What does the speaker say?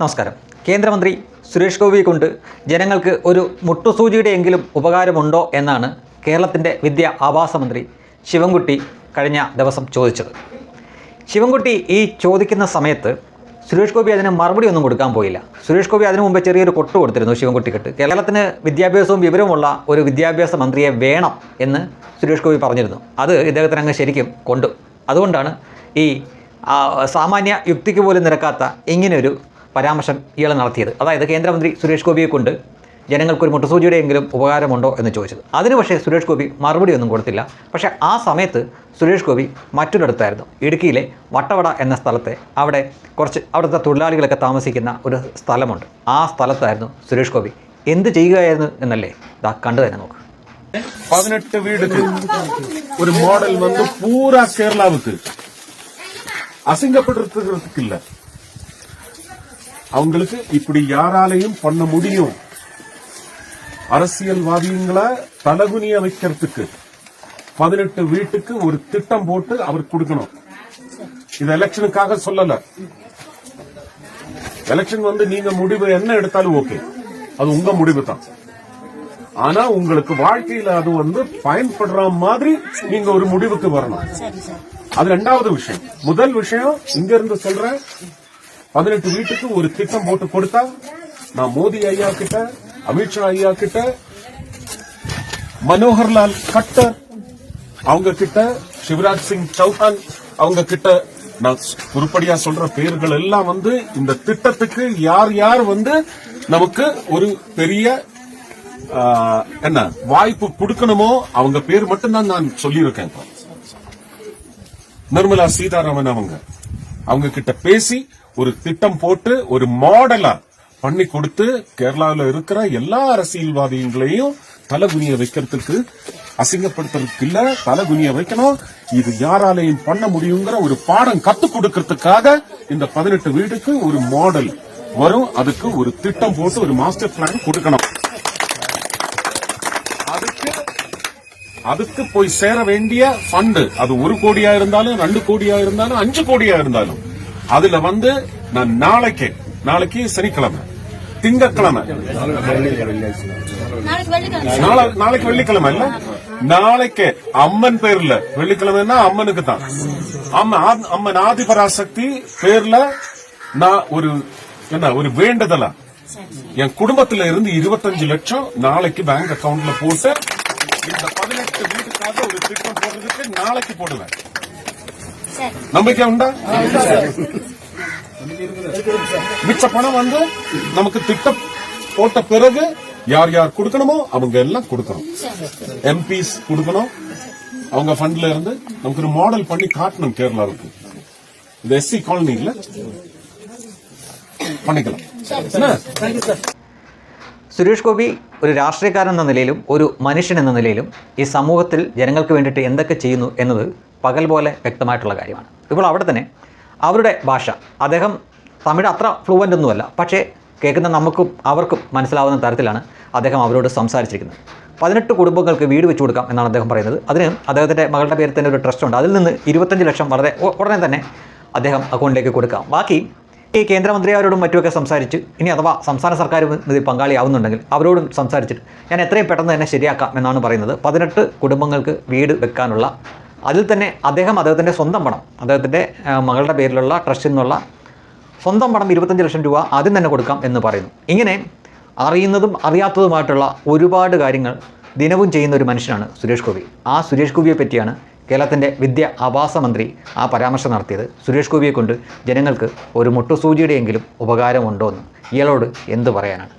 നമസ്കാരം. കേന്ദ്രമന്ത്രി സുരേഷ് ഗോപിയെ കൊണ്ട് ജനങ്ങൾക്ക് ഒരു മുട്ടുസൂചിയുടെയെങ്കിലും ഉപകാരമുണ്ടോ എന്നാണ് കേരളത്തിന്റെ വിദ്യ ആവാസ മന്ത്രി ശിവൻകുട്ടി കഴിഞ്ഞ ദിവസം ചോദിച്ചത്. ശിവൻകുട്ടി ഈ ചോദിക്കുന്ന സമയത്ത് സുരേഷ് ഗോപി അതിന് മറുപടി ഒന്നും കൊടുക്കാൻ പോയില്ല. സുരേഷ് ഗോപി അതിനു മുമ്പ് ചെറിയൊരു കൊട്ട് കൊടുത്തിരുന്നു ശിവൻകുട്ടിക്കിട്ട് കേരളത്തിന് വിദ്യാഭ്യാസവും വിവരവുമുള്ള ഒരു വിദ്യാഭ്യാസ മന്ത്രിയെ വേണം എന്ന് സുരേഷ് ഗോപി പറഞ്ഞിരുന്നു. അത് ഇദ്ദേഹത്തിന് അങ്ങ് ശരിക്കും കൊണ്ടു. അതുകൊണ്ടാണ് ഈ സാമാന്യ യുക്തിക്ക് പോലും നിരക്കാത്ത ഇങ്ങനെയൊരു പരാമർശം ഇയാൾ നടത്തിയത് അതായത് കേന്ദ്രമന്ത്രി സുരേഷ് ഗോപിയെ കൊണ്ട് ജനങ്ങൾക്കൊരു മുട്ടുസൂചിയുടെയെങ്കിലും ഉപകാരമുണ്ടോ എന്ന് ചോദിച്ചത് അതിന് പക്ഷേ സുരേഷ് ഗോപി മറുപടി ഒന്നും കൊടുത്തില്ല പക്ഷേ ആ സമയത്ത് സുരേഷ് ഗോപി മറ്റൊരിടത്തായിരുന്നു ഇടുക്കിയിലെ വട്ടവട എന്ന സ്ഥലത്തെ അവിടെ കുറച്ച് അവിടുത്തെ തൊഴിലാളികളൊക്കെ താമസിക്കുന്ന ഒരു സ്ഥലമുണ്ട് ആ സ്ഥലത്തായിരുന്നു സുരേഷ് ഗോപി എന്ത് ചെയ്യുകയായിരുന്നു എന്നല്ലേ ദാ കണ്ടു തന്നെ നോക്ക് பதினெட்டு வீடுக்கு ஒரு மாடல் வந்து பூரா கேரளாவுக்கு அசிங்கப்படுறதுக்கு இல்ல அவங்களுக்கு இப்படி யாராலையும் பண்ண முடியும். அரசியல்வாதிகளை தலகுனிய வைக்கிறதுக்கு பதினெட்டு வீட்டுக்கு ஒரு திட்டம் போட்டு அவர் கொடுக்கணும். இது எலெக்ஷனுக்காக சொல்லல. எலெக்ஷன் வந்து நீங்க முடிவு என்ன எடுத்தாலும் ஓகே. அது உங்க முடிவு தான். ஆனா உங்களுக்கு வாழ்க்கையில அது வந்து பயன்படுற மாதிரி நீங்க ஒரு முடிவுக்கு வரணும். அது ரெண்டாவது விஷயம். முதல் விஷயம் இங்க இருந்து சொல்றேன். பதினெட்டு வீட்டுக்கு ஒரு திட்டம் போட்டு கொடுத்தா நான் மோடி ஐயா கிட்ட அமித்ஷா ஐயா கிட்ட மனோகர்லால் கட்டர் அவங்க கிட்ட சிவராஜ் சிங் சௌஹான் அவங்க கிட்ட நான் உருப்படியா சொல்ற பேர்கள் எல்லாம் வந்து இந்த திட்டத்துக்கு யார் யார் வந்து நமக்கு ஒரு பெரிய என்ன வாய்ப்பு கொடுக்கணுமோ அவங்க பேர் மட்டும்தான் நான் சொல்லியிருக்கேன். நிர்மலா சீதாராமன் அவங்க அவங்க கிட்ட பேசி ஒரு திட்டம் போட்டு ஒரு மாடலா பண்ணி கொடுத்து கேரளாவில் இருக்கிற எல்லா அரசியல்வாதிகளையும் தலைகுனிய வைக்கிறதுக்கு அசிங்கப்படுத்துறதுக்கு இல்ல தலைகுனிய வைக்கணும். இது யாராலையும் பண்ண முடியுங்கிற ஒரு பாடம் கத்து கொடுக்கறதுக்காக இந்த பதினெட்டு வீடுக்கு ஒரு மாடல் வரும். அதுக்கு ஒரு திட்டம் போட்டு ஒரு மாஸ்டர் பிளான் கொடுக்கணும். அதுக்கு அதுக்கு போய் சேர வேண்டிய ஃபண்டு அது ஒரு கோடியா இருந்தாலும் ரெண்டு கோடியா இருந்தாலும் அஞ்சு கோடியா இருந்தாலும். அதுல வந்து நான் நாளைக்கு நாளைக்கு சனிக்கிழமை திங்கக்கிழமை நாளைக்கு வெள்ளிக்கிழமை. இல்ல? நாளைக்கு அம்மன் பேர்ல. வெள்ளிக்கிழமைன்னா அம்மனுக்கு தான். அம்மன் அம்மன் ஆதிபராசக்தி பேர்ல நான் ஒரு என்ன ஒரு வேண்டுதலா? என் குடும்பத்துல இருந்து இருபத்தஞ்சு லட்சம் நாளைக்கு பேங்க் அக்கவுண்ட்ல போட்டு இந்த பதினெட்டு வீட்டுக்காக ஒரு திட்டம் போடுறதுக்கு நாளைக்கு போடுவேன். சரி நம்பிக்கை உண்டா மிச்ச பணம் வந்து நமக்கு திட்டம் போட்ட பிறகு யார் யார் கொடுக்கணுமோ அவங்க எல்லாம் கொடுக்கணும் எம்பிஸ் கொடுக்கணும் அவங்க ஃபண்ட்ல இருந்து நமக்கு ஒரு மாடல் பண்ணி காட்டணும் கேரளாவுக்கு இந்த எஸ்சி காலனி இல்ல பண்ணிக்கலாம் என்ன സുരേഷ് ഗോപി ഒരു രാഷ്ട്രീയക്കാരൻ എന്ന നിലയിലും ഒരു മനുഷ്യൻ എന്ന നിലയിലും ഈ സമൂഹത്തിൽ ജനങ്ങൾക്ക് വേണ്ടിയിട്ട് എന്തൊക്കെ ചെയ്യുന്നു എന്നത് പകൽ പോലെ വ്യക്തമായിട്ടുള്ള കാര്യമാണ്. ഇപ്പോൾ അവിടെ തന്നെ അവരുടെ ഭാഷ അദ്ദേഹം തമിഴ് അത്ര ഫ്ലുവന്റ് ഒന്നുമല്ല പക്ഷേ കേൾക്കുന്ന നമുക്കും അവർക്കും മനസ്സിലാവുന്ന തരത്തിലാണ് അദ്ദേഹം അവരോട് സംസാരിച്ചിരിക്കുന്നത്. പതിനെട്ട് കുടുംബങ്ങൾക്ക് വീട് വെച്ചു കൊടുക്കാം എന്നാണ് അദ്ദേഹം പറയുന്നത്. അതിന് അദ്ദേഹത്തിന്റെ മകളുടെ പേരിൽ തന്നെ ഒരു ട്രസ്റ്റ് ഉണ്ട്. അതിൽ നിന്ന് ഇരുപത്തഞ്ച് ലക്ഷം വളരെ ഉടനെ തന്നെ അദ്ദേഹം അക്കൗണ്ടിലേക്ക് കൊടുക്കാം. ബാക്കി ഈ കേന്ദ്രമന്ത്രിമാരോടും മറ്റുമൊക്കെ സംസാരിച്ച് ഇനി അഥവാ സംസ്ഥാന സർക്കാർ ഇതിൽ പങ്കാളിയാവുന്നുണ്ടെങ്കിൽ അവരോടും സംസാരിച്ചിട്ട് ഞാൻ എത്രയും പെട്ടെന്ന് തന്നെ ശരിയാക്കാം എന്നാണ് പറയുന്നത്. പതിനെട്ട് കുടുംബങ്ങൾക്ക് വീട് വെക്കാനുള്ള അതിൽ തന്നെ അദ്ദേഹം അദ്ദേഹത്തിന്റെ സ്വന്തം പണം അദ്ദേഹത്തിന്റെ മകളുടെ പേരിലുള്ള ട്രസ്റ്റിൽ നിന്നുള്ള സ്വന്തം പണം ഇരുപത്തഞ്ച് ലക്ഷം രൂപ ആദ്യം തന്നെ കൊടുക്കാം എന്ന് പറയുന്നു. ഇങ്ങനെ അറിയുന്നതും അറിയാത്തതുമായിട്ടുള്ള ഒരുപാട് കാര്യങ്ങൾ ദിനവും ചെയ്യുന്ന ഒരു മനുഷ്യനാണ് സുരേഷ് ഗോപി. ആ സുരേഷ് ഗോപിയെ പറ്റിയാണ് കേരളത്തിന്റെ വിദ്യ ആവാസ മന്ത്രി ആ പരാമർശം നടത്തിയത്. സുരേഷ് ഗോപിയെ കൊണ്ട് ജനങ്ങൾക്ക് ഒരു മുട്ടുസൂചിയുടെയെങ്കിലും ഉപകാരമുണ്ടോ എന്ന് ഇയാളോട് എന്ത് പറയാനാണ്?